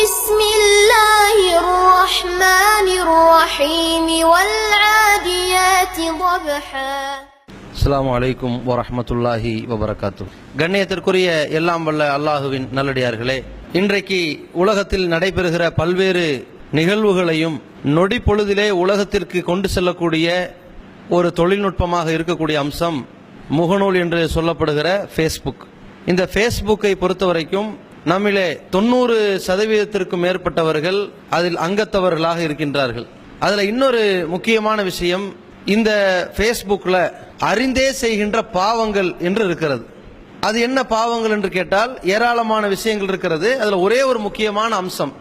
بسم الله الرحمن الرحيم والعاديات ضبحا அஸ்ஸலாமு அலைக்கும் வரஹ்மத்துல்லாஹி வபரகாத்து கண்ணியத்திற்குரிய எல்லாம் வல்ல அல்லாஹுவின் நல்லடியார்களே இன்றைக்கு உலகத்தில் நடைபெறுகிற பல்வேறு நிகழ்வுகளையும் நொடி பொழுதிலே உலகத்திற்கு கொண்டு செல்லக்கூடிய ஒரு தொழில்நுட்பமாக இருக்கக்கூடிய அம்சம் முகநூல் என்று சொல்லப்படுகிற ஃபேஸ்புக் இந்த ஃபேஸ்புக்கை பொறுத்த வரைக்கும் நம்மிலே தொண்ணூறு சதவீதத்திற்கும் மேற்பட்டவர்கள் அதில் அங்கத்தவர்களாக இருக்கின்றார்கள். அதில் இன்னொரு முக்கியமான விஷயம் இந்த ஃபேஸ்புக்கில் அறிந்தே செய்கின்ற பாவங்கள் என்று இருக்கிறது. அது என்ன பாவங்கள் என்று கேட்டால் ஏராளமான விஷயங்கள் இருக்கிறது. அதில் ஒரே ஒரு முக்கியமான அம்சம்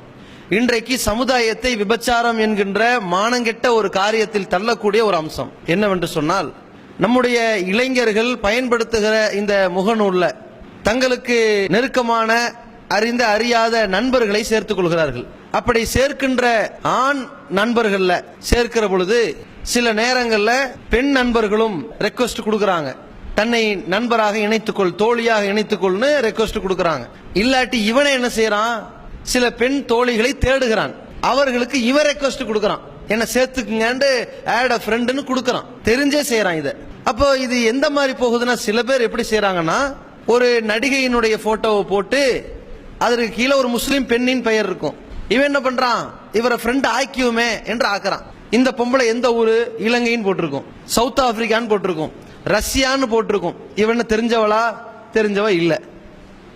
இன்றைக்கு சமுதாயத்தை விபச்சாரம் என்கின்ற மானங்கெட்ட ஒரு காரியத்தில் தள்ளக்கூடிய ஒரு அம்சம். என்னவென்று சொன்னால் நம்முடைய இளைஞர்கள் பயன்படுத்துகிற இந்த முகநூலில் தங்களுக்கு நெருக்கமான அறிந்த அறியாத நண்பர்களை சேர்த்துக் கொள்கிறார்கள். அப்படி சேர்க்கின்ற ஆண் நண்பர்கள்ல சேர்க்கிற பொழுது சில நேரங்கள்ல பெண் நண்பர்களும் ரெக்வஸ்ட் கொடுக்கறாங்க. தன்னை நண்பராக இணைத்துக்கொள் தோழியாக இணைத்துக்கொள்னு ரெக்வஸ்ட் கொடுக்கறாங்க. இல்லாட்டி இவனை என்ன செய்யறான்? சில பெண் தோழிகளை தேடுகிறான். அவர்களுக்கு இவன் ரெக்வஸ்ட் கொடுக்கறான். என்ன சேர்த்துக்குங்கன்னு ஆட் அ ஃப்ரெண்டுன்னு கொடுக்கறான். தெரிஞ்சே செய்யறான் இதை. அப்போ இது எந்த மாதிரி போகுதுன்னா சில பேர் எப்படி செய்யறாங்கன்னா ஒரு நடிகையினுடைய போட்டோவை போட்டு அதற்கு கீழே ஒரு முஸ்லீம் பெண்ணின் பெயர் இருக்கும். இவன் என்ன பண்றான்? இவரை ஃப்ரெண்ட் ஆக்கியுமே என்று ஆக்குறான். இந்த பொம்பளை எந்த ஊரு? இலங்கைன்னு போட்டிருக்கும். சவுத் ஆப்பிரிக்கான்னு போட்டிருக்கும். ரஷ்யான்னு போட்டிருக்கும். இவன் தெரிஞ்சவளா? தெரிஞ்சவ இல்ல.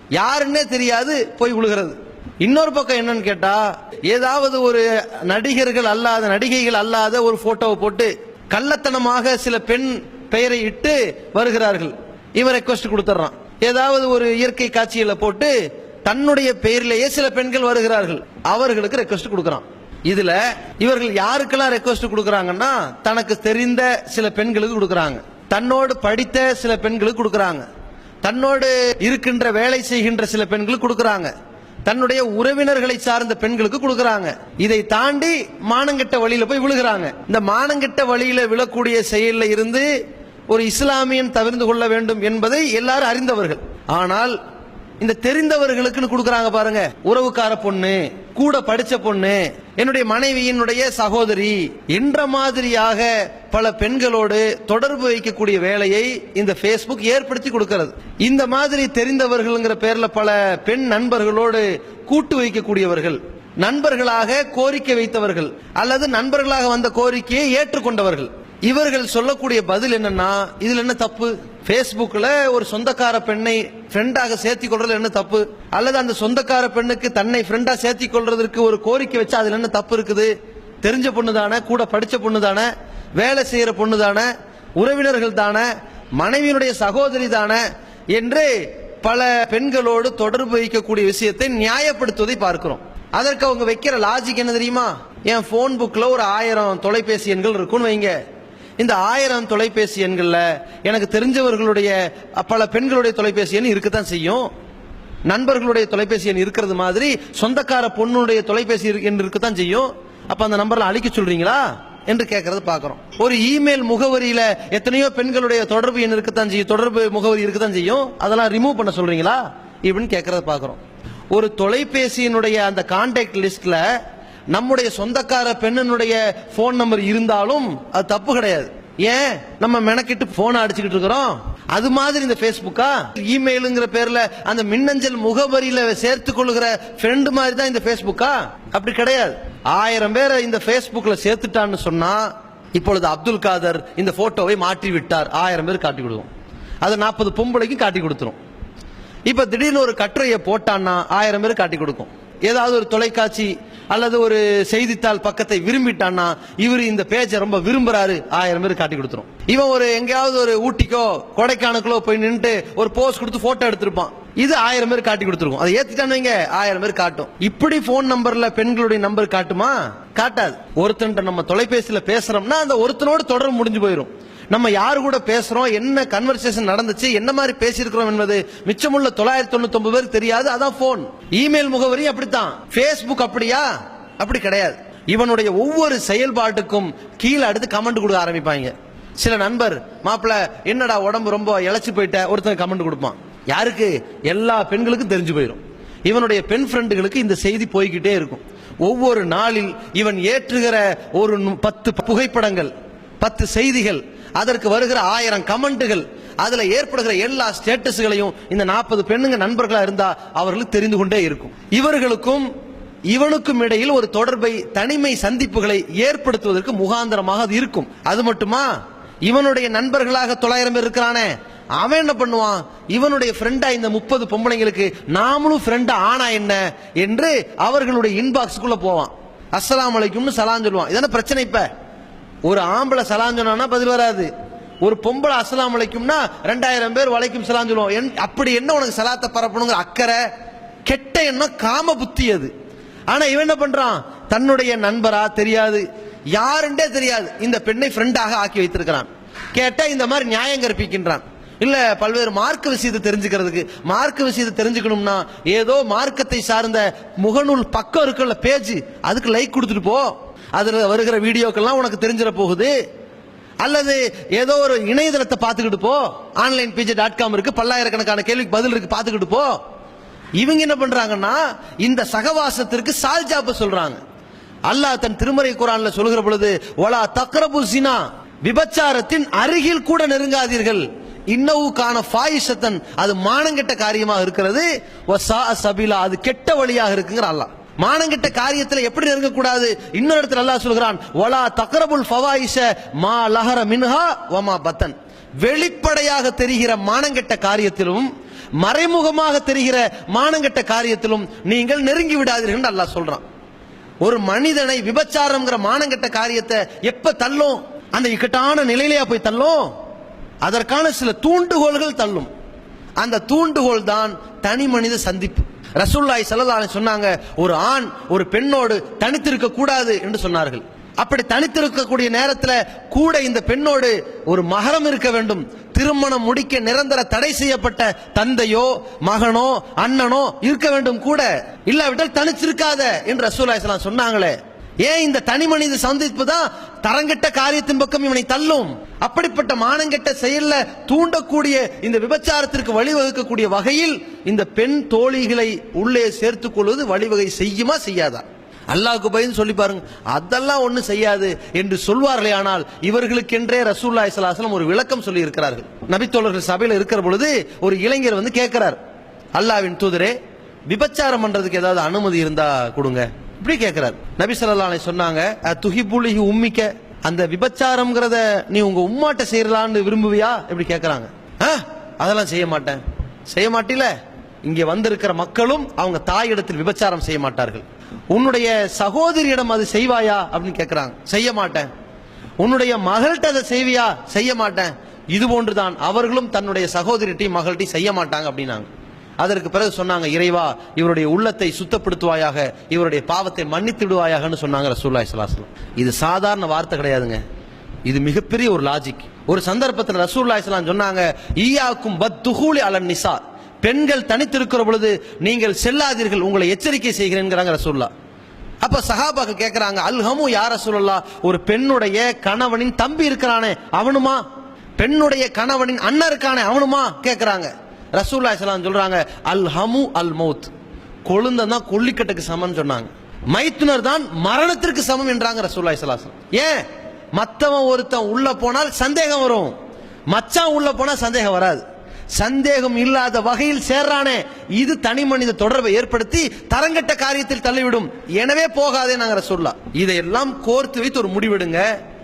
யாருன்னே தெரியாது போய் விழுகிறது இன்னொரு பக்கம் என்னன்னு கேட்டா ஏதாவது ஒரு நடிகர்கள் அல்லாத நடிகைகள் அல்லாத ஒரு போட்டோவை போட்டு கள்ளத்தனமாக சில பெண் பெயரை இட்டு வருகிறார்கள். இவன் ரெக்வஸ்ட் கொடுத்துட்றான். ஏதாவது ஒரு இயற்கை காட்சிகளை போட்டு தன்னுடைய பெயரிலேயே சில பெண்கள் வருகிறார்கள். அவர்களுக்கு ரெக்வஸ்ட் கொடுக்கறான். இதுல இவர்கள் யாருக்கெல்லாம் ரெக்வஸ்ட் கொடுக்கறாங்கன்னா தனக்கு தெரிந்த சில பெண்களுக்கு கொடுக்கறாங்க. தன்னோடு படித்த சில பெண்களுக்கு கொடுக்கறாங்க. தன்னோடு இருக்கின்ற வேலை செய்கின்ற சில பெண்களுக்கு கொடுக்கறாங்க. தன்னுடைய உறவினர்களை சார்ந்த பெண்களுக்கு கொடுக்கறாங்க. இதை தாண்டி மானங்கெட்ட வழியில போய் விழுகிறாங்க. இந்த மானங்கெட்ட வழியில விழக்கூடிய செயல்ல இருந்து ஒரு இஸ்லாமியன் தவிர்ந்து கொள்ள வேண்டும் என்பதை எல்லாரும் அறிந்தவர்கள். ஆனால் இந்த தெரிந்தவர்களுக்குன்னு கொடுக்கறாங்க பாருங்க. உறவுக்கார பொண்ணு கூட படிச்ச பொண்ணு என்னுடைய மனைவியினுடைய சகோதரி என்ற மாதிரியாக பல பெண்களோடு தொடர்பு வைக்கக்கூடிய வேலையை இந்த பேஸ்புக் ஏற்படுத்தி கொடுக்கிறது. இந்த மாதிரி தெரிந்தவர்கள்ங்கிற பேர்ல பல பெண் நண்பர்களோடு கூட்டு வைக்கக்கூடியவர்கள் நண்பர்களாக கோரிக்கை வைத்தவர்கள் அல்லது நண்பர்களாக வந்த கோரிக்கையை ஏற்றுக்கொண்டவர்கள். இவர்கள் சொல்லக்கூடிய பதில் என்னன்னா இதுல என்ன தப்பு? Facebookல ஒரு சொந்தக்கார பெண்ணை ஃப்ரெண்டாக சேர்த்தி கொள்றது என்ன தப்பு? அல்லது அந்த சொந்தக்கார பெண்ணுக்கு தன்னை ஃப்ரெண்டா சேர்த்திக் கொள்றதற்கு ஒரு கோரிக்கை வச்சா அதுல என்ன தப்பு இருக்குது? தெரிஞ்ச பொண்ணு தானே கூட படிச்ச பொண்ணு தானே வேலை செய்யற பொண்ணு தானே உறவினர்கள் தானே மனைவியினுடைய சகோதரி தானே என்று பல பெண்களோடு தொடர்பு வைக்கக்கூடிய விஷயத்தை நியாயப்படுத்துவதை பார்க்கிறோம். அதற்கு அவங்க வைக்கிற லாஜிக் என்ன தெரியுமா? என் போன் புக்ல ஒரு ஆயிரம் தொலைபேசி எண்கள் இருக்குன்னு வைங்க. இந்த ஆயிரம் தொலைபேசி எண்கள்ல எனக்கு தெரிஞ்சவர்களுடைய பல பெண்களுடைய தொலைபேசி எண் இருக்கத்தான் செய்யும். நண்பர்களுடைய தொலைபேசி எண் இருக்கிறது மாதிரி சொந்தக்கார பொண்ணுடைய தொலைபேசி எண் இருக்கத்தான் செய்யும். அப்ப அந்த நம்பர்ல அழிக்க சொல்றீங்களா? என்று கேட்கறது பார்க்குறோம் ஒரு இமெயில் முகவரியில எத்தனையோ பெண்களுடைய தொடர்பு எண் இருக்கத்தான் செய்யும் தொடர்பு முகவரி இருக்கத்தான் செய்யும். அதெல்லாம் ரிமூவ் பண்ண சொல்றீங்களா? இப்படின்னு கேட்கறத பார்க்குறோம் ஒரு தொலைபேசியினுடைய அந்த கான்டாக்ட் லிஸ்ட்ல நம்முடைய சொந்தக்கார பெண்ணினுடைய போன் நம்பர் இருந்தாலும் அது தப்பு கிடையாது. ஏன்? நம்ம மெனக்கிட்டு போன் அடிச்சுக்கிட்டு இருக்கிறோம். அது மாதிரி இந்த Facebookஆ? இமெயிலுங்கிற பேர்ல அந்த மின்னஞ்சல் முகவரியில சேர்த்து கொள்ளுகிற ஃப்ரெண்டு மாதிரி தான் இந்த Facebookஆ? அப்படி கிடையாது. ஆயிரம் பேரை இந்த Facebookல சேர்த்துட்டான்னு சொன்னா இப்பொழுது அப்துல் காதர் இந்த போட்டோவை மாற்றி விட்டார் ஆயிரம் பேர் காட்டி கொடுக்கும். அது நாற்பது பொம்பளைக்கும் காட்டி கொடுத்துரும். இப்ப திடீர்னு ஒரு கட்டுரையை போட்டான்னா ஆயிரம் பேர் காட்டி கொடுக்கும். ஏதாவது ஒரு தொலைக்காட்சி அல்லது ஒரு செய்தித்தாள் பக்கத்தை விரும்பிட்டான்னா இவர் இந்த பேஜை ரொம்ப விரும்புறாரு. ஆயிரம் பேர் காட்டி கொடுத்துரும். இவன் ஒரு எங்கேயாவது ஒரு ஊட்டிக்கோ கொடைக்கானலுக்கோ போய் நின்றுட்டு ஒரு போஸ் கொடுத்து போட்டோ எடுத்திருப்பான். இது ஆயிரம் பேர் காட்டி கொடுத்துருக்கும். அதை ஏத்திட்டானுங்க ஆயிரம் பேர் காட்டும். இப்படி போன் நம்பர்ல பெண்களுடைய நம்பர் காட்டுமா? காட்டாது. ஒருத்தன்ட்ட நம்ம தொலைபேசியில பேசுறோம்னா அந்த ஒருத்தனோட தொடர்பு முடிஞ்சு போயிடும் நம்ம யாரு கூட பேசுறோம்? என்ன கன்வர்சேஷன் நடந்துச்சு? என்ன மாதிரி பேசியிருக்கிறோம் என்பது மிச்சமுள்ள தொள்ளாயிரத்தி தொண்ணூத்தி ஒன்பது பேருக்கு தெரியாது. அதான் போன் இமெயில் முகவரி அப்படித்தான். பேஸ்புக் அப்படியா? அப்படி கிடையாது. இவனுடைய ஒவ்வொரு செயல்பாட்டுக்கும் கீழே அடுத்து கமெண்ட் கொடுக்க ஆரம்பிப்பாங்க. சில நண்பர் மாப்பிள்ள என்னடா உடம்பு ரொம்ப இழைச்சி போயிட்ட? ஒருத்தன் கமெண்ட் கொடுப்பான். யாருக்கு? எல்லா பெண்களுக்கும் தெரிஞ்சு போயிடும் இவனுடைய பெண் ஃப்ரெண்டுகளுக்கு இந்த செய்தி போய்கிட்டே இருக்கும். ஒவ்வொரு நாளில் இவன் ஏற்றுகிற ஒரு பத்து புகைப்படங்கள் பத்து செய்திகள் அதற்கு வருகிற ஆயிரம் கமெண்ட்டுகள் அதுல ஏற்படுகிற எல்லா ஸ்டேட்டஸ்களையும் இந்த நாற்பது பெண்ணுங்க நண்பர்களா இருந்தா அவர்களுக்கு தெரிந்து கொண்டே இருக்கும். இவர்களுக்கும் இவனுக்கும் இடையில் ஒரு தொடர்பை தனிமை சந்திப்புகளை ஏற்படுத்துவதற்கு முகாந்திரமாக அது இருக்கும். அது மட்டுமா? இவனுடைய நண்பர்களாக தொள்ளாயிரம் பேர் இருக்கிறானே. அவன் என்ன பண்ணுவான்? இவனுடைய ஃப்ரெண்டா இந்த முப்பது பொம்பளைங்களுக்கு நாமளும் ஃப்ரெண்டா ஆனா என்ன? என்று அவர்களுடைய இன்பாக்ஸுக்குள்ள போவான். அஸ்லாம் அலைக்கும்னு சலான் சொல்லுவான். இதான பிரச்சனை இப்போ? ஒரு ஆம்பளை சலான் சொன்னா பதில் வராது. ஒரு பொம்பளை அசலாம் அலைக்கும்னா ரெண்டாயிரம் பேர் வலைக்கும் சலான் சொல்லுவோம். என்- அப்படி என்ன உனக்கு சலாத்தை பரப்பணுங்கிற அக்கறை? கெட்ட எண்ணம் காம புத்தி அது. ஆனா இவன் என்ன பண்றான்? தன்னுடைய நண்பரா தெரியாது. யாருண்டே தெரியாது. இந்த பெண்ணை ஃப்ரெண்டாக ஆக்கி வைத்திருக்கிறான். கேட்டா இந்த மாதிரி நியாயம் கற்பிக்கின்றான். இல்ல பல்வேறு மார்க்க விஷயத்தை தெரிஞ்சுக்கிறதுக்கு மார்க்க விஷயத்தை தெரிஞ்சுக்கணும்னா ஏதோ மார்க்கத்தை சார்ந்த முகநூல் பக்கம் இருக்குல்ல பேஜ் அதுக்கு லைக் கொடுத்துட்டு போ. அதில் வருகிற வீடியோக்கெல்லாம் உனக்கு தெரிஞ்சிட போகுது. அல்லது ஏதோ ஒரு இணையதளத்தை பார்த்துக்கிட்டு போ. ஆன்லைன் பிஜே டாட் காம் இருக்கு பல்லாயிரக்கணக்கான கேள்விக்கு பதில் இருக்கு பார்த்துக்கிட்டு போ. இவங்க என்ன பண்றாங்கன்னா இந்த சகவாசத்திற்கு சால்ஜாப்பு சொல்றாங்க. அல்லாஹ் தன் திருமறை குரான்ல சொல்கிற பொழுது ஒலா தக்ரபு சினா விபச்சாரத்தின் அருகில் கூட நெருங்காதீர்கள். இன்னவுக்கான ஃபாயிஷத்தன் அது மானங்கெட்ட காரியமாக இருக்கிறது. வசா சபிலா அது கெட்ட வழியாக இருக்குங்கிற அல்லாஹ். மானங்கெட்ட காரியத்தில் எப்படி நெருங்கக்கூடாது? இன்னொரு இடத்துல அல்லாஹ் சொல்கிறான் ஒலா தக்ரபுல் ஃபவாயிஷ மா லஹர மின்ஹா வமா பத்தன். வெளிப்படையாக தெரிகிற மானங்கெட்ட காரியத்திலும் மறைமுகமாக தெரிகிற மானங்கெட்ட காரியத்திலும் நீங்கள் நெருங்கி விடாதீர்கள் அல்லாஹ் சொல்றான். ஒரு மனிதனை விபச்சாரம்ங்கிற மானங்கெட்ட காரியத்தை எப்ப தள்ளும்? அந்த இக்கட்டான நிலையிலேயே போய் தள்ளும்? அதற்கான சில தூண்டுகோல்கள் தள்ளும். அந்த தூண்டுகோள் தான் தனி மனித சந்திப்பு. ரசூல்லாய் ஸல்லல்லாஹு சொன்னாங்க ஒரு ஆண் ஒரு பெண்ணோடு தனித்திருக்க கூடாது என்று சொன்னார்கள். அப்படி தனித்திருக்கக்கூடிய நேரத்தில் கூட இந்த பெண்ணோடு ஒரு மகரம் இருக்க வேண்டும். திருமணம் முடிக்க நிரந்தர தடை செய்யப்பட்ட தந்தையோ மகனோ அண்ணனோ இருக்க வேண்டும் கூட. இல்லாவிட்டால் தனிச்சிருக்காத என்று ரசூலுல்லாஹி சொன்னாங்களே. ஏன் இந்த தனி மனித சந்திப்பு தான் தரங்கெட்ட காரியத்தின் பக்கம் இவனை தள்ளும்? அப்படிப்பட்ட மானங்கெட்ட செயல்ல தூண்டக்கூடிய இந்த விபச்சாரத்திற்கு வழிவகுக்கக்கூடிய வகையில் இந்த பெண் தோழிகளை உள்ளே சேர்த்துக் கொள்வது வழிவகை செய்யுமா செய்யாதா? அல்லாஹ்வுக்கு பயந்து சொல்லி பாருங்க. அதெல்லாம் ஒன்றும் செய்யாது என்று சொல்வார்களே ஆனால் இவர்களுக்கென்றே ரசூல்லா ஸல்லல்லாஹு ஒரு விளக்கம் சொல்லி இருக்கிறார்கள் நபித்தோழர்கள் சபையில் இருக்கிற பொழுது ஒரு இளைஞர் வந்து கேட்கிறார் அல்லாஹ்வின் தூதரே விபச்சாரம் பண்றதுக்கு ஏதாவது அனுமதி இருந்தா கொடுங்க. இப்படி கேட்கிறார் நபி ஸல்லல்லாஹு சொன்னாங்க துஹிபுலிஹி உம்மிக்க அந்த விபச்சாரம்ங்கிறத நீ உங்க உம்மாட்ட செய்யலான்னு விரும்புவியா? இப்படி கேட்கிறாங்க "ஆ, அதெல்லாம் செய்ய மாட்டேன். செய்ய மாட்டில? இங்கே வந்திருக்கிற மக்களும் அவங்க தாயிடத்தில் விபச்சாரம் செய்ய மாட்டார்கள். உன்னுடைய சகோதரியிடம் அது செய்வாயா? அப்படின்னு கேட்கிறாங்க செய்ய மாட்டேன். உன்னுடைய மகள்கிட்ட அதை செய்வியா? செய்ய மாட்டேன். இது போன்றுதான் அவர்களும் தன்னுடைய சகோதரிட்டையும் மகள்கிட்டையும் செய்ய மாட்டாங்க அப்படின்னாங்க. அதற்கு பிறகு சொன்னாங்க இறைவா இவருடைய உள்ளத்தை சுத்தப்படுத்துவாயாக இவருடைய பாவத்தை மன்னித்து விடுவாயாகன்னு சொன்னாங்க ரசூல்லாய் ஸல்லல்லாஹு இது சாதாரண வார்த்தை கிடையாதுங்க. இது மிகப்பெரிய ஒரு லாஜிக் ஒரு சந்தர்ப்பத்தில் ரசூல்லாய் ஸல்லல்லாஹு சொன்னாங்க ஈயாக்கும் பத் துகூலி அலன் நிசா. பெண்கள் தனித்திருக்கிற பொழுது நீங்கள் செல்லாதீர்கள் உங்களை எச்சரிக்கை செய்கிறேங்கிறாங்க ரசூல்லா அப்ப சஹாபாக்கு கேட்கிறாங்க அல்ஹமு யார சொல்லலா ஒரு பெண்ணுடைய கணவனின் தம்பி இருக்கிறானே அவனுமா? பெண்ணுடைய கணவனின் அண்ணன் இருக்கானே அவனுமா? கேட்கிறாங்க ரசூல்லா இஸ்லாம் சொல்றாங்க அல் ஹமு அல் மௌத் கொழுந்தன் தான் கொல்லிக்கட்டுக்கு சமம் சொன்னாங்க. மைத்துனர் தான் மரணத்திற்கு சமம் என்றாங்க ரசூல்லா ஸல்லல்லாஹு ஏன்? மத்தவன் ஒருத்தன் உள்ள போனால் சந்தேகம் வரும். மச்சான் உள்ள போனா சந்தேகம் வராது. சந்தேகம் இல்லாத வகையில் சேர்றானே. இது தனி மனித தொடர்பை ஏற்படுத்தி தரங்கட்ட காரியத்தில் தள்ளிவிடும். எனவே போகாதே நாங்க சொல்லலாம் இதையெல்லாம் கோர்த்து வைத்து ஒரு முடிவெடுங்க.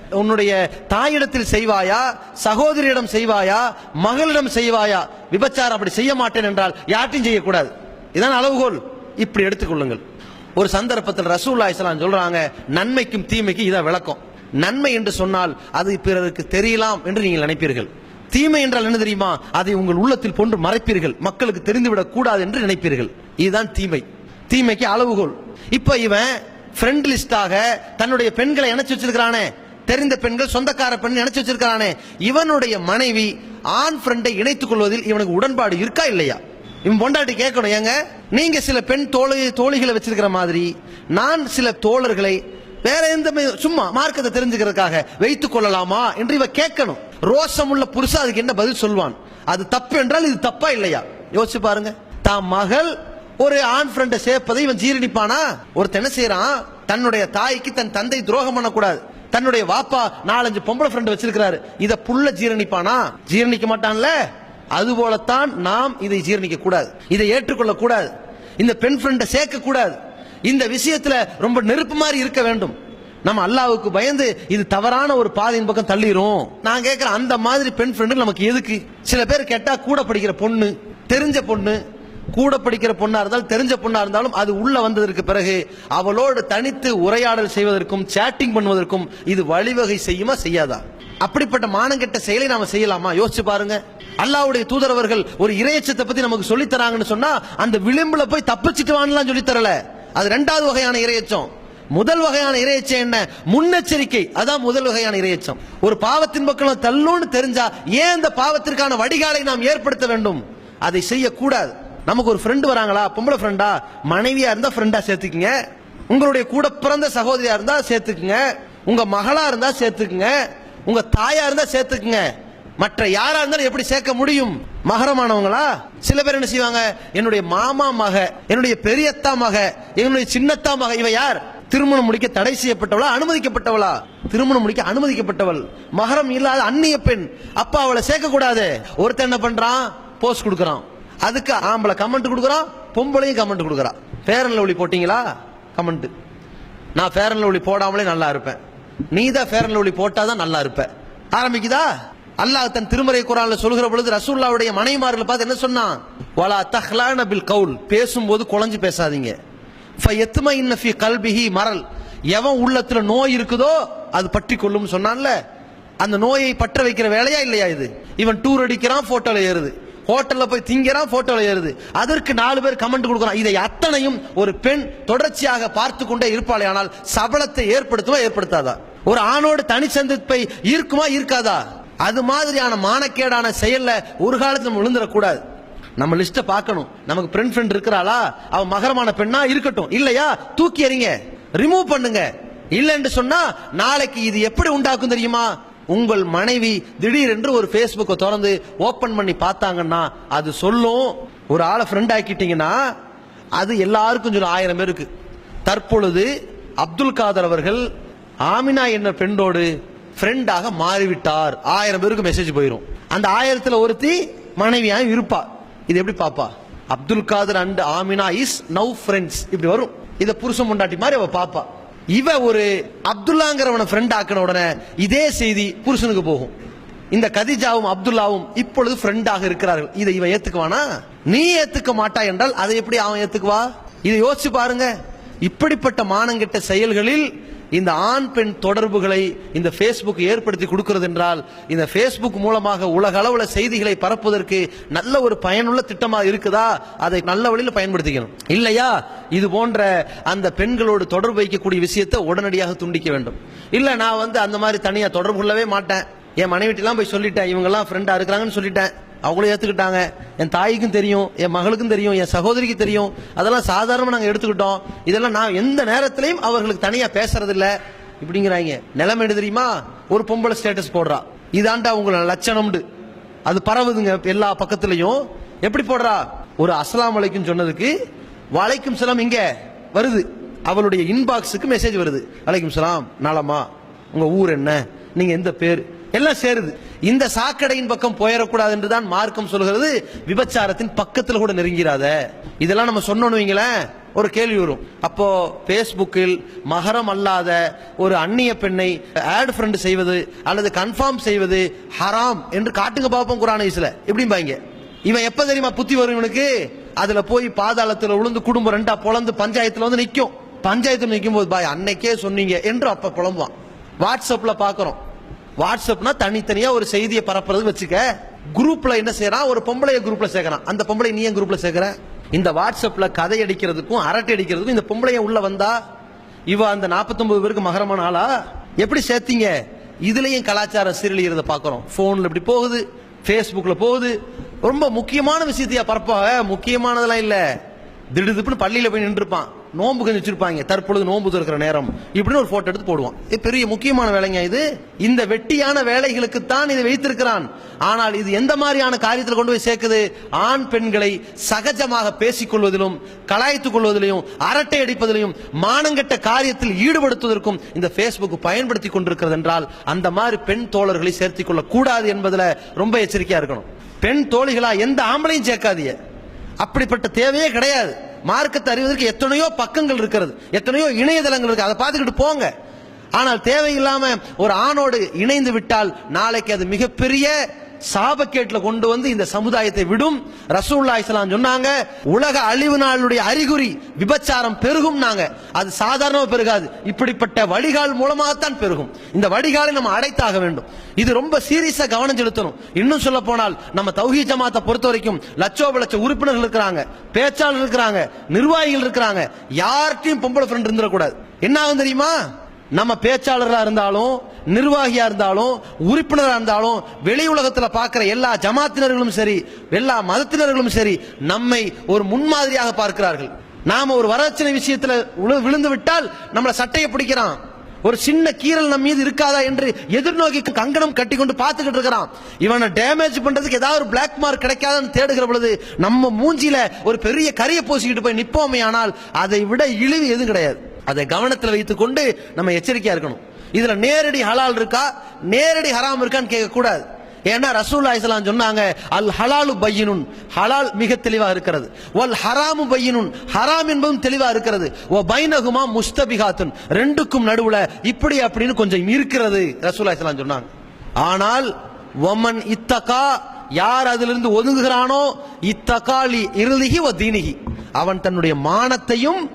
உன்னுடைய தாயிடத்தில் செய்வாயா? சகோதரியிடம் செய்வாயா? மகளிடம் செய்வாயா? விபச்சாரம் அப்படி செய்ய மாட்டேன் என்றால் யார்ட்டையும் செய்யக்கூடாது. இதான் அளவுகோல். இப்படி எடுத்துக்கொள்ளுங்கள் ஒரு சந்தர்ப்பத்தில் ரசூல்லா இஸ்லாம் சொல்றாங்க நன்மைக்கும் தீமைக்கும் இதான் விளக்கம். நன்மை என்று சொன்னால் அது பிறருக்கு தெரியலாம் என்று நீங்கள் நினைப்பீர்கள். தீமை என்றால் என்ன தெரியுமா? அதை உங்கள் உள்ளத்தில் போன்று மறைப்பீர்கள். மக்களுக்கு தெரிந்துவிடக் கூடாது என்று நினைப்பீர்கள். இதுதான் தீமை. தீமைக்கு அளவுகோல். இப்ப இவன் ஃப்ரெண்ட் லிஸ்டாக தன்னுடைய பெண்களை இணைச்சு வச்சிருக்கிறானே. தெரிந்த பெண்கள் சொந்தக்கார பெண் நினைச்சு வச்சிருக்கானே இவனுடைய மனைவி ஆண் ஃப்ரெண்டை இணைத்துக் கொள்வதில் இவனுக்கு உடன்பாடு இருக்கா இல்லையா? இவன் பொண்டாட்டி கேட்கணும் ஏங்க? நீங்க சில பெண் தோழி தோழிகளை வச்சிருக்கிற மாதிரி நான் சில தோழர்களை வேற எந்த சும்மா மார்க்கத்தை தெரிஞ்சுக்கிறதுக்காக வைத்துக் கொள்ளலாமா என்று இவ கேட்கணும். ரோஷம் உள்ள புருஷா அதுக்கு என்ன பதில் சொல்வான்? அது தப்பு என்றால் இது தப்பா இல்லையா? யோசிச்சு பாருங்க. தான் மகள் ஒரு ஆண் ஃப்ரெண்டை சேர்ப்பதை இவன் ஜீரணிப்பானா? ஒருத்தன் என்ன செய்யறான்? தன்னுடைய தாய்க்கு தன் தந்தை துரோகம் பண்ணக்கூடாது. தன்னுடைய வாப்பா நாலஞ்சு பொம்பளை ஃப்ரெண்ட் வச்சிருக்கிறாரு. இதை புள்ள ஜீரணிப்பானா? ஜீரணிக்க மாட்டான்ல? அதுபோலத்தான் நாம் இதை ஜீரணிக்க கூடாது. இதை ஏற்றுக்கொள்ள கூடாது. இந்த பெண் ஃப்ரெண்டை சேர்க்க கூடாது. இந்த விஷயத்துல ரொம்ப நெருப்பு மாதிரி இருக்க வேண்டும். நம்ம அல்லாவுக்கு பயந்து இது தவறான ஒரு பாதையின் பக்கம் தள்ளிரும். நான் கேட்கிறேன் அந்த மாதிரி பெண் ஃப்ரெண்டு நமக்கு எதுக்கு? சில பேர் கேட்டா கூட படிக்கிற பொண்ணு தெரிஞ்ச பொண்ணு கூட படிக்கிற பொண்ணா இருந்தாலும் தெரிஞ்ச பொண்ணா இருந்தாலும் அது உள்ள வந்ததற்கு பிறகு அவளோடு தனித்து உரையாடல் செய்வதற்கும் சேட்டிங் பண்ணுவதற்கும் இது வழிவகை செய்யுமா செய்யாதா? அப்படிப்பட்ட மானங்கெட்ட செயலை நாம செய்யலாமா? யோசிச்சு பாருங்க. அல்லாவுடைய தூதரவர்கள் ஒரு இறையச்சத்தை பத்தி நமக்கு சொல்லித் தராங்கன்னு சொன்னா அந்த விளிம்புல போய் தப்பிச்சுட்டு வாங்கலாம் சொல்லித் தரல. அது ரெண்டாவது வகையான இரையச்சம். முதல் வகையான இரையச்சம் என்ன? முன்னெச்சரிக்கை. அதான் முதல் வகையான இரையச்சம். ஒரு பாவத்தின் பக்கம் தள்ளுன்னு தெரிஞ்சா ஏன் இந்த பாவத்திற்கான வடிகாலை நாம் ஏற்படுத்த வேண்டும்? அதை செய்யக்கூடாது. நமக்கு ஒரு ஃப்ரெண்டு வராங்களா? பொம்பளை ஃப்ரெண்டா மனைவியா இருந்தா ஃப்ரெண்டா சேர்த்துக்குங்க. உங்களுடைய கூட பிறந்த சகோதரியா இருந்தா சேர்த்துக்குங்க. உங்க மகளா இருந்தா சேர்த்துக்குங்க. உங்க தாயா இருந்தா சேர்த்துக்குங்க. மற்ற யாரா இருந்தாலும் எப்படி சேர்க்க முடியும்? மகரமானவங்களா? சில பேர் என்ன செய்வாங்க? என்னுடைய மாமா மக என்னுடைய பெரியத்தா மக என்னுடைய சின்னத்தா மக இவ யார்? திருமணம் முடிக்க தடை செய்யப்பட்டவளா? அனுமதிக்கப்பட்டவளா? திருமணம் முடிக்க அனுமதிக்கப்பட்டவள். மகரம் இல்லாத அந்நிய பெண். அப்பா அவளை சேர்க்க கூடாது ஒருத்தன் என்ன பண்றான்? போஸ்ட் கொடுக்கறான். அதுக்கு ஆம்பளை கமெண்ட் கொடுக்குறான் பொம்பளையும் கமெண்ட் கொடுக்கறான் பேரன் லவ்லி போட்டிங்களா? கமெண்ட் நான் ஃபேர் அண்ட் லவ்லி போடாமலே நல்லா இருப்பேன். நீ தான் ஃபேர் அண்ட் போட்டால் தான் நல்லா இருப்ப. ஆரம்பிக்குதா? அல்லாஹ் தன் திருமறை குரான்ல சொல்கிற பொழுது ரசூல்லாவுடைய மனைமார்களை பார்த்து என்ன சொன்னான்? வலா தஹ்லான பில் கவுல். பேசும்போது குழஞ்சு பேசாதீங்க. ஃபயத்ம இன்ன ஃபி கல்பிஹி மரல். எவன் உள்ளத்துல நோய் இருக்குதோ அது பற்றி கொள்ளும் சொன்னான்ல. அந்த நோயை பற்ற வைக்கிற வேலையா இல்லையா இது? இவன் டூர் அடிக்கிறான் போட்டோல ஏறுது. ஹோட்டலில் போய் திங்கிறான் ஃபோட்டோவில் ஏறுது. அதற்கு நாலு பேர் கமெண்ட் கொடுக்குறான் இதை அத்தனையும் ஒரு பெண் தொடர்ச்சியாக பார்த்து கொண்டே இருப்பாளே ஆனால் சபலத்தை ஏற்படுத்துமா ஏற்படுத்தாதா? ஒரு ஆணோடு தனி சந்திப்பை ஈர்க்குமா ஈர்க்காதா? அது மாதிரியான மானக்கேடான செயல்ல ஒரு காலத்தில் நம்ம விழுந்துடக்கூடாது. நம்ம லிஸ்ட்டை பார்க்கணும். நமக்கு ஃப்ரெண்ட் ஃப்ரெண்ட் இருக்கிறாளா? அவன் மகரமான பெண்ணா இருக்கட்டும். இல்லையா? தூக்கி எறிங்க. ரிமூவ் பண்ணுங்க. இல்லைன்னு சொன்னா நாளைக்கு இது எப்படி உண்டாக்கும் தெரியுமா? உங்கள் மனைவி திடீரென்று ஒரு ஃபேஸ்புக்கை திறந்து ஓப்பன் பண்ணி பார்த்தாங்கன்னா அது சொல்லும். ஒரு ஆளை ஃப்ரெண்ட் ஆக்கிட்டீங்கன்னா அது எல்லாருக்கும் சொல்லும். ஆயிரம் பேருக்கு. தற்பொழுது அப்துல் காதர் அவர்கள் ஆமினா என்ற பெண்ணோடு ஃப்ரெண்டாக மாறிவிட்டார். ஆயிரம் பேருக்கு மெசேஜ் போயிடும் அந்த ஆயிரத்தில் ஒருத்தி மனைவியாக இருப்பா. இது எப்படி பாப்பா? Abdul Kadar and Amina is now friends இப்படி வரும். இதை புருஷன் முண்டாட்டி மாதிரி அவ பாப்பா. இவ ஒரு அப்துல்லாங்கிறவனை ஃப்ரெண்ட் ஆக்கின உடனே இதே செய்தி புருஷனுக்கு போகும். இந்த கதிஜாவும் அப்துல்லாவும் இப்பொழுது ஃப்ரெண்டாக இருக்கிறார்கள். இதை இவன் ஏத்துக்குவானா? நீ ஏத்துக்க மாட்டா என்றால் அதை எப்படி அவன் ஏத்துக்குவா? இதை யோசிச்சு பாருங்க. இப்படிப்பட்ட மானங்கிட்ட செயல்களில் இந்த ஆண் பெண் தொடர்புகளை இந்த ஃபேஸ்புக் ஏற்படுத்தி கொடுக்கிறது என்றால் இந்த ஃபேஸ்புக் மூலமாக உலக அளவில் செய்திகளை பரப்புவதற்கு நல்ல ஒரு பயனுள்ள திட்டமாக இருக்குதா? அதை நல்ல வழியில் பயன்படுத்திக்கணும். இல்லையா? இது போன்ற அந்த பெண்களோடு தொடர்பு வைக்கக்கூடிய விஷயத்தை உடனடியாக துண்டிக்க வேண்டும். இல்லை நான் வந்து அந்த மாதிரி தனியாக தொடர்பு கொள்ளவே மாட்டேன். என் மனைவிட்டெல்லாம் போய் சொல்லிட்டேன். இவங்கெல்லாம் ஃப்ரெண்டாக இருக்கிறாங்கன்னு சொல்லிட்டேன். அவங்களும் ஏற்றுக்கிட்டாங்க என் தாய்க்கும் தெரியும் என் மகளுக்கும் தெரியும் என் சகோதரிக்கு தெரியும். அதெல்லாம் சாதாரணமாக நாங்கள் எடுத்துக்கிட்டோம். இதெல்லாம் நான் எந்த நேரத்திலையும் அவர்களுக்கு தனியாக பேசுறதில்ல. இப்படிங்கிறாங்க. நிலைமை என்ன தெரியுமா? ஒரு பொம்பளை ஸ்டேட்டஸ் போடுறா. இதாண்டா உங்களை லட்சணம்னு அது பரவுதுங்க எல்லா பக்கத்துலையும். எப்படி போடுறா? ஒரு அஸ்லாம் வலைக்கும் சொன்னதுக்கு வலைக்கும் சலாம். இங்க வருது. அவளுடைய இன்பாக்ஸுக்கு மெசேஜ் வருது. வலைக்கும் சலாம் நலமா உங்க ஊர் என்ன? நீங்க எந்த பேர்? எல்லாம் சேருது. இந்த சாக்கடையின் பக்கம் போயிடக்கூடாது என்று தான் மார்க்கம் சொல்கிறது. விபச்சாரத்தின் பக்கத்தில் கூட நெருங்கிறாத. இதெல்லாம் நம்ம சொன்னோன்னு வைங்களேன் ஒரு கேள்வி வரும். அப்போ பேஸ்புக்கில் மகரம் அல்லாத ஒரு அந்நிய பெண்ணை ஆட் ஃப்ரெண்ட் செய்வது அல்லது கன்ஃபார்ம் செய்வது ஹராம் என்று காட்டுங்க பார்ப்போம் குரான் இஸ்ல எப்படிம்பாங்க இவன் எப்ப தெரியுமா புத்தி வரும் இவனுக்கு? அதுல போய் பாதாளத்துல விழுந்து குடும்பம் ரெண்டா பொழந்து பஞ்சாயத்துல வந்து நிற்கும் பஞ்சாயத்துல நிற்கும் போது பாய் அன்னைக்கே சொன்னீங்க என்று அப்ப புலம்புவான். வாட்ஸ்அப்ல பாக்குறோம். வாட்ஸ்அப்னா தனித்தனியா ஒரு செய்தியை பரப்புறது வச்சுக்க குரூப்ல என்ன செய்யறான்? ஒரு பொம்பளைய குரூப்ல சேர்க்கறான். அந்த பொம்பளை நீ ஏன் குரூப்ல சேர்க்கற? இந்த வாட்ஸ்அப்ல கதை அடிக்கிறதுக்கும் அரட்டை அடிக்கிறதுக்கும் இந்த பொம்பளைய உள்ள வந்தா இவ அந்த 49 பேருக்கு மகரமான ஆளா? எப்படி சேர்த்தீங்க? இதுலயும் கலாச்சார சீரழிகிறத பாக்குறோம் போன்ல இப்படி போகுது ஃபேஸ்புக்கில் போகுது. ரொம்ப முக்கியமான விஷயத்தையா பரப்பாக முக்கியமானதெல்லாம் இல்ல. திடுதிப்புன்னு பள்ளியில போய் நின்றுப்பான். நோன்பு கஞ்சி வச்சிருப்பாங்க தற்பொழுது நோன்பு திறக்கிற நேரம். இப்படின்னு ஒரு போட்டோ எடுத்து போடுவான். இது பெரிய முக்கியமான வேலைங்க இது. இந்த வெட்டியான வேலைகளுக்கு தான் இதை வைத்திருக்கிறான். ஆனால் இது எந்த மாதிரியான காரியத்தில் கொண்டு போய் சேர்க்குது? ஆண் பெண்களை சகஜமாக பேசிக்கொள்வதிலும் கலாய்த்துக் கொள்வதிலையும் அரட்டை அடிப்பதிலையும் மானங்கெட்ட காரியத்தில் ஈடுபடுத்துவதற்கும் இந்த பேஸ்புக் பயன்படுத்தி கொண்டிருக்கிறது என்றால் அந்த மாதிரி பெண் தோழர்களை சேர்த்துக் கொள்ளக்கூடாது கூடாது ரொம்ப எச்சரிக்கையா இருக்கணும். பெண் தோழிகளா எந்த ஆம்பளையும் சேர்க்காதீங்க. அப்படிப்பட்ட தேவையே கிடையாது. மார்க்கத்தை அறிவதற்கு எத்தனையோ பக்கங்கள் இருக்கிறது. எத்தனையோ இணையதளங்கள் இருக்கு. அதை பார்த்துக்கிட்டு போங்க. ஆனால் தேவையில்லாம ஒரு ஆணோடு இணைந்து விட்டால் நாளைக்கு அது மிகப்பெரிய சாபக்கேட்டில் கொண்டு வந்து இந்த சமுதாயத்தை விடும். ரசூல்லா இஸ்லாம் சொன்னாங்க உலக அழிவு நாளுடைய அறிகுறி விபச்சாரம் பெருகும் நாங்க. அது சாதாரணமா பெருகாது. இப்படிப்பட்ட வடிகால் மூலமாகத்தான் பெருகும். இந்த வடிகாலை நம்ம அடைத்தாக வேண்டும். இது ரொம்ப சீரியஸா கவனம் செலுத்தணும். இன்னும் சொல்ல போனால் நம்ம தௌஹி ஜமாத்தை பொறுத்த வரைக்கும் லட்சோப லட்ச உறுப்பினர்கள் இருக்கிறாங்க. பேச்சாளர் இருக்கிறாங்க. நிர்வாகிகள் இருக்கிறாங்க. யார்கிட்டயும் பொம்பளை ஃப்ரெண்ட் இருந்துடக்கூடாது. என்ன ஆகும் தெரியுமா? நம்ம பேச்சாளராக இருந்தாலும் நிர்வாகியா இருந்தாலும் உறுப்பினராக இருந்தாலும் வெளி உலகத்தில் பார்க்கிற எல்லா ஜமாத்தினர்களும் சரி எல்லா மதத்தினர்களும் சரி நம்மை ஒரு முன்மாதிரியாக பார்க்கிறார்கள். நாம ஒரு வரதட்சணை விஷயத்துல விழுந்து விட்டால் நம்மளை சட்டையை பிடிக்கிறான். ஒரு சின்ன கீறல் நம்ம மீது இருக்காதா என்று எதிர்நோக்கி கங்கணம் கட்டி கொண்டு பார்த்துக்கிட்டு இருக்கிறான். இவனை டேமேஜ் பண்றதுக்கு ஏதாவது ஒரு பிளாக் மார்க் கிடைக்காதான்னு தேடுகிற பொழுது நம்ம மூஞ்சியில ஒரு பெரிய கரையை பூசிக்கிட்டு போய் நிப்போமே ஆனால் அதை விட இழிவு எதுவும் கிடையாது. அதை கவனத்தில் வைத்துக் கொண்டு நம்ம எச்சரிக்கையா இருக்கணும். இதுல நேரடி ஹலால் இருக்கா? நேரடி ஹராம் இருக்கான்னு கேட்கக்கூடாது. ஏன்னா ரசூல் இஸ்லாம் சொன்னாங்க அல் ஹலாலு பையனுன். ஹலால் மிக தெளிவாக இருக்கிறது. ஒல் ஹராமு பையனுன். ஹராம் என்பதும் தெளிவாக இருக்கிறது. ஓ பைனகுமா முஸ்தபிகாத்துன் ரெண்டுக்கும் நடுவுல இப்படி அப்படின்னு கொஞ்சம் இருக்கிறது ரசூல் இஸ்லாம் சொன்னாங்க. ஆனால் ஒமன் இத்தகா யார் அதிலிருந்து ஒதுங்குகிறானோ இத்தகாலி இறுதிகி ஒ தீனிகி அவன் தன்னுடைய மானத்தையும்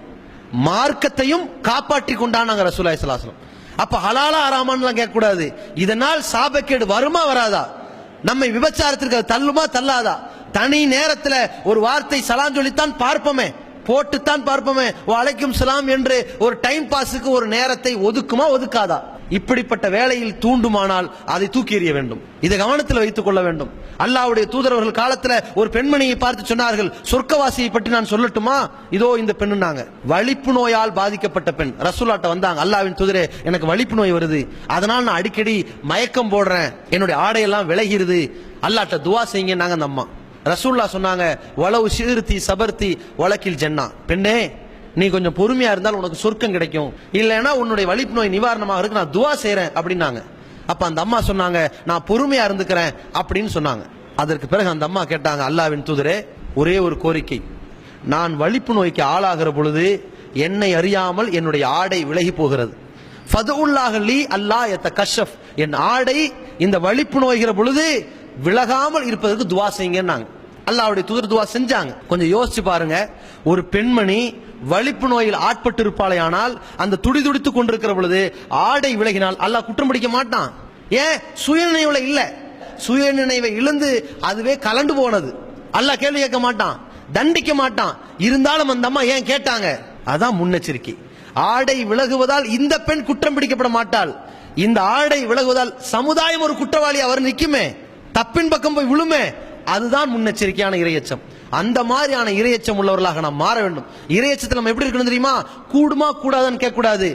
மார்க்கத்தையும் காப்பாற்றி கொண்டானாங்க ரசூலா இஸ்லாஸ்லம் அப்ப ஹலாலா ஹராமான்லாம் கேட்கக்கூடாது. இதனால் சாபக்கேடு வருமா வராதா? நம்மை விபச்சாரத்திற்கு அது தள்ளுமா தள்ளாதா? தனி நேரத்தில் ஒரு வார்த்தை சலாம் சொல்லித்தான் பார்ப்போமே. போட்டுத்தான் பார்ப்போமே. அழைக்கும் சலாம் என்று ஒரு டைம் பாஸுக்கு ஒரு நேரத்தை ஒதுக்குமா ஒதுக்காதா? இப்படிப்பட்ட வேலையில் தூண்டுமானால் அதை தூக்கி எறிய வேண்டும். இதை கவனத்தில் வைத்துக் கொள்ள வேண்டும். அல்லாவுடைய தூதரவர்கள் காலத்தில் ஒரு பெண்மணியை பார்த்து சொன்னார்கள் சொர்க்கவாசியை பற்றி நான் சொல்லட்டுமா? இதோ இந்த பெண்ணுனாங்க வலிப்பு நோயால் பாதிக்கப்பட்ட பெண். ரசூலாட்ட வந்தாங்க அல்லாவின் தூதரே எனக்கு வலிப்பு நோய் வருது. அதனால் நான் அடிக்கடி மயக்கம் போடுறேன். என்னுடைய ஆடையெல்லாம் விலகிருது. அல்லாட்ட துவா செய்யுங்க நாங்க அந்த அம்மா. ரசூல்லா சொன்னாங்க வளவு சீர்த்தி சபர்த்தி வழக்கில் ஜென்னா. பெண்ணே நீ கொஞ்சம் பொறுமையா இருந்தால் உனக்கு சொர்க்கம் கிடைக்கும். இல்லைன்னா உன்னுடைய வலிப்பு நோய் நிவாரணமாக இருக்கு நான் துவா செய்யறேன் அப்படின்னாங்க. அப்ப அந்த அம்மா சொன்னாங்க நான் பொறுமையா இருந்துக்கிறேன் அப்படின்னு சொன்னாங்க. அதற்கு பிறகு அந்த அம்மா கேட்டாங்க அல்லாவின் தூதரே ஒரே ஒரு கோரிக்கை. நான் வலிப்பு நோய்க்கு ஆளாகிற பொழுது என்னை அறியாமல் என்னுடைய ஆடை விலகி போகிறது. ஃபதுல்லாஹ் அல்லா அல்லாஹ் எத்த கஷப் என் ஆடை இந்த வலிப்பு நோய்கிற பொழுது விலகாமல் இருப்பதற்கு துவா செய்யுங்கன்னாங்க. அல்லாவுடைய தூதர் துவா செஞ்சாங்க. கொஞ்சம் யோசிச்சு பாருங்க. ஒரு பெண்மணி வலிப்பு நோயில் ஆட்பட்டு இருப்பாளையானால் அந்த துடி துடித்து கொண்டிருக்கிற பொழுது ஆடை விலகினால் அல்லாஹ் குற்றம் பிடிக்க மாட்டான். ஏன்? சுயநினைவுல இல்ல. சுயநினைவை இழந்து அதுவே கலண்டு போனது. அல்லாஹ் கேள்வி கேட்க மாட்டான். தண்டிக்க மாட்டான். இருந்தாலும் அந்த அம்மா ஏன் கேட்டாங்க? அதான் முன்னெச்சரிக்கை. ஆடை விலகுவதால் இந்த பெண் குற்றம் பிடிக்கப்பட மாட்டாள். இந்த ஆடை விலகுவதால் சமுதாயம் ஒரு குற்றவாளி அவர் நிற்குமே தப்பின் பக்கம் போய் விழுமே. அதுதான் முன்னெச்சரிக்கையான இரையச்சம். அந்த மாதிரியான இரையச்சம் உள்ளவர்களாக நாம் மாற வேண்டும். இரையச்சத்தில் நம்ம எப்படி இருக்கணும் தெரியுமா? கூடுமா கூடாதுன்னு கேட்கக்கூடாது.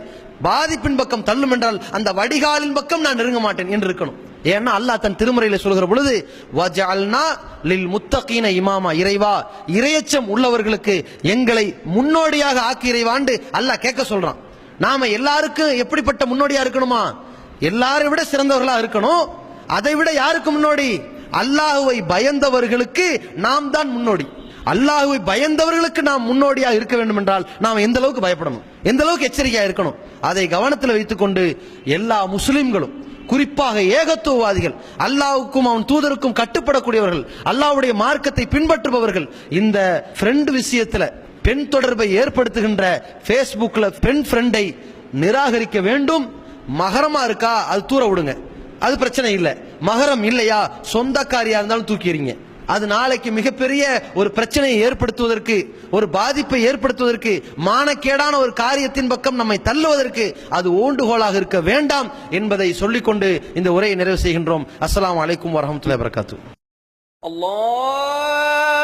பாதிப்பின் பக்கம் தள்ளும் என்றால் அந்த வடிகாலின் பக்கம் நான் நெருங்க மாட்டேன் என்று இருக்கணும். ஏன்னா அல்லாஹ் தன் திருமுறையில் சொல்கிற பொழுது வஜால்னா லில் முத்தகீன இமாமா இறைவா. இரையச்சம் உள்ளவர்களுக்கு எங்களை முன்னோடியாக ஆக்கி இறைவாண்டு அல்லாஹ் கேட்க சொல்றான். நாம எல்லாருக்கும் எப்படிப்பட்ட முன்னோடியா இருக்கணுமா? எல்லாரை விட சிறந்தவர்களா இருக்கணும். அதை விட யாருக்கு முன்னோடி? அல்லாஹுவை பயந்தவர்களுக்கு நாம் தான் முன்னோடி. அல்லாஹுவை பயந்தவர்களுக்கு நாம் முன்னோடியாக இருக்க வேண்டும் என்றால் நாம் எந்த அளவுக்கு பயப்படணும்? எந்த அளவுக்கு எச்சரிக்கையாக இருக்கணும்? அதை கவனத்தில் வைத்துக்கொண்டு எல்லா முஸ்லிம்களும் குறிப்பாக ஏகத்துவவாதிகள் அல்லாவுக்கும் அவன் தூதருக்கும் கட்டுப்படக்கூடியவர்கள் அல்லாவுடைய மார்க்கத்தை பின்பற்றுபவர்கள் இந்த ஃப்ரெண்ட் விஷயத்தில் பெண் தொடர்பை ஏற்படுத்துகின்ற ஃபேஸ்புக்கில் பெண் ஃப்ரெண்டை நிராகரிக்க வேண்டும். மகரமாக இருக்கா? அது தூர விடுங்க. அது பிரச்சனை இல்லை. மகரம் இல்லையா? சொந்தக்காரியா இருந்தாலும் தூக்கிறீங்க அது நாளைக்கு மிகப்பெரிய ஒரு பிரச்சனையை ஏற்படுத்துவதற்கு ஒரு பாதிப்பை ஏற்படுத்துவதற்கு மானக்கேடான ஒரு காரியத்தின் பக்கம் நம்மை தள்ளுவதற்கு அது ஓண்டுகோலாக இருக்க வேண்டாம் என்பதை சொல்லிக்கொண்டு இந்த உரையை நிறைவு செய்கின்றோம். அஸ்லாம் வலைக்கும் வரமத்துல வரகாத்து அல்லாஹ்!